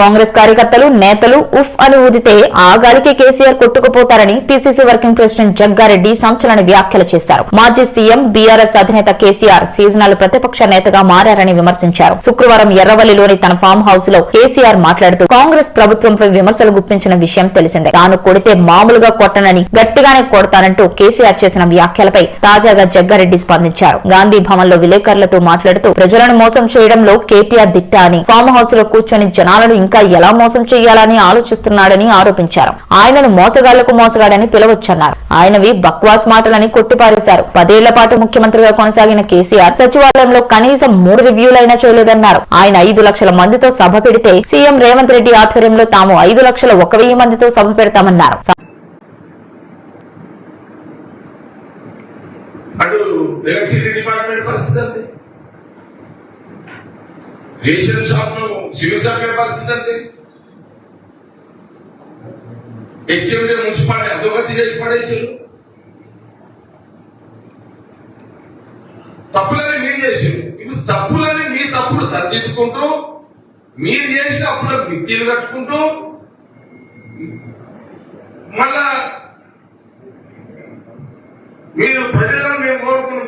కాంగ్రెస్ కార్యకర్తలు నేతలు ఉఫ్ అని ఊదితే ఆ గాలికి కేసీఆర్ కొట్టుకుపోతారని పీసీసీ వర్కింగ్ ప్రెసిడెంట్ జగ్గారెడ్డి సంచలన వ్యాఖ్యలు చేశారు. మాజీ సీఎం బీఆర్ఎస్ అధినేత కేసీఆర్ సీజనల్ ప్రతిపక్ష నేతగా మారని విమర్శించారు. శుక్రవారం ఎర్రవల్లిలోని తన ఫామ్ హౌస్లో కేసీఆర్ మాట్లాడుతూ కాంగ్రెస్ ప్రభుత్వంపై విమర్శలు గుప్పించిన విషయం తెలిసిందే. తాను కొడితే మామూలుగా కొట్టనని గట్టిగానే కొడతానంటూ కేసీఆర్ చేసిన వ్యాఖ్యలపై తాజాగా జగ్గారెడ్డి స్పందించారు. గాంధీ భవన్లో విలేకరులతో మాట్లాడుతూ ప్రజలను మోసం చేయడంలో కేటీఆర్ దిట్ట అని ఫామ్ హౌస్లో కూర్చొని జనాలను ఇంకా ఎలా మోసం చేయాలని ఆలోచిస్తున్నాడని ఆరోపించారు. ఆయనను మోసగాళ్ళకు మోసగాడని పిలవచ్చన్నారు. ఆయనవి బక్వాస్ మాటలని కొట్టిపారేశారు. పదేళ్ళ పాటు ముఖ్యమంత్రిగా కొనసాగిన కేసీఆర్ సచివాలయంలో కనీసం మూడు రివ్యూలైనా చేయలేదన్నారు. ఆయన ఐదు లక్షల మందితో సభ పెడితే సీఎం రేవంత్ రెడ్డి ఆధ్వర్యంలో తాము ఐదు లక్షల ఒక వెయ్యి మందితో సభ పెడతామన్నారు. అటు డిపార్ట్మెంట్ పరిస్థితి రేషన్ షాప్లో సివిల్ సప్లై పరిస్థితి అంతే హెచ్ఎండి మున్సిపాలిటీ అధోగతి చేసి పడేసారు తప్పులని మీరు చేసారు ఇప్పుడు తప్పులని మీ తప్పులు సర్దిద్దుకుంటూ మీరు చేసిన అప్పులకు మిత్తిలు కట్టుకుంటూ మళ్ళా మీరు ప్రజలను మేము కోరుకున్న